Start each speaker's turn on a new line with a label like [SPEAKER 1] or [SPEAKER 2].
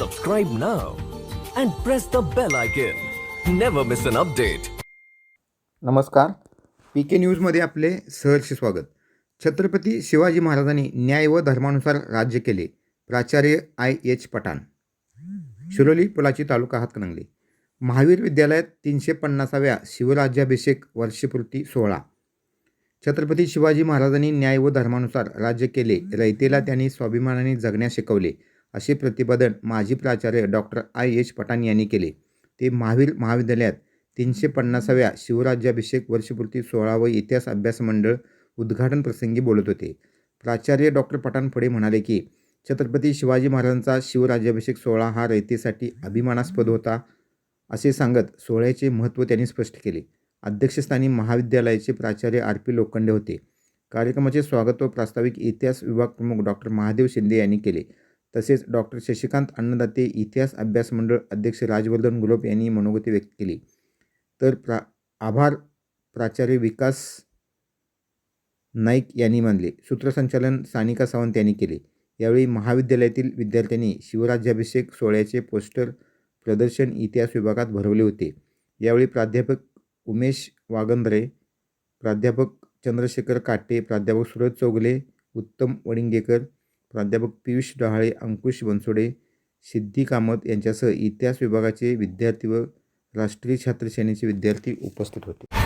[SPEAKER 1] subscribe now and press the bell icon. Never miss an update.
[SPEAKER 2] नमस्कार. P K न्यूजमध्ये आपले सहर्ष स्वागत. छत्रपती शिवाजी महाराजांनी न्याय व धर्मानुसार राज्य केले. प्राचार्य आय एच पठाण. शिरोली पुलाची तालुका हातकणंगले महावीर विद्यालयात तीनशे पन्नासाव्या शिवराज्याभिषेक वर्षपूर्ती सोहळा. छत्रपती शिवाजी महाराजांनी न्याय व धर्मानुसार राज्य केले. रयतेला त्यांनी स्वाभिमानाने जगण्यास शिकवले. असे प्रतिपादन माजी प्राचार्य डॉक्टर आय एच पठाण यांनी केले. ते महावीर महाविद्यालयात तीनशे पन्नासाव्या शिवराज्याभिषेक वर्षपूर्ती सोळावं व इतिहास अभ्यास मंडळ उद्घाटन प्रसंगी बोलत होते. प्राचार्य डॉक्टर पठाण पुढे म्हणाले की छत्रपती शिवाजी महाराजांचा शिवराज्याभिषेक सोहळा हा रयतेसाठी अभिमानास्पद होता असे सांगत सोहळ्याचे महत्त्व त्यांनी स्पष्ट केले. अध्यक्षस्थानी महाविद्यालयाचे प्राचार्य आर पी लोखंडे होते. कार्यक्रमाचे स्वागत व प्रास्ताविक इतिहास विभाग प्रमुख डॉक्टर महादेव शिंदे यांनी केले. तसेच डॉक्टर शशिकांत अन्नदाते इतिहास अभ्यास मंडळ अध्यक्ष राजवर्धन गुलोप यांनी मनोगती व्यक्त केली. तर प्रा आभार प्राचार्य विकास नाईक यांनी मानले. सूत्रसंचालन सानिका सावंत यांनी केले. यावेळी महाविद्यालयातील विद्यार्थ्यांनी शिवराज्याभिषेक सोहळ्याचे पोस्टर प्रदर्शन इतिहास विभागात भरवले होते. यावेळी प्राध्यापक उमेश वागंद्रे प्राध्यापक चंद्रशेखर काटे प्राध्यापक सुरज चौगले उत्तम वडिंगेकर प्राध्यापक पियुष डहाळे अंकुश बनसोडे सिद्धी कामत यांच्यासह इतिहास विभागाचे विद्यार्थी व राष्ट्रीय छात्र सेनेचे विद्यार्थी उपस्थित होते.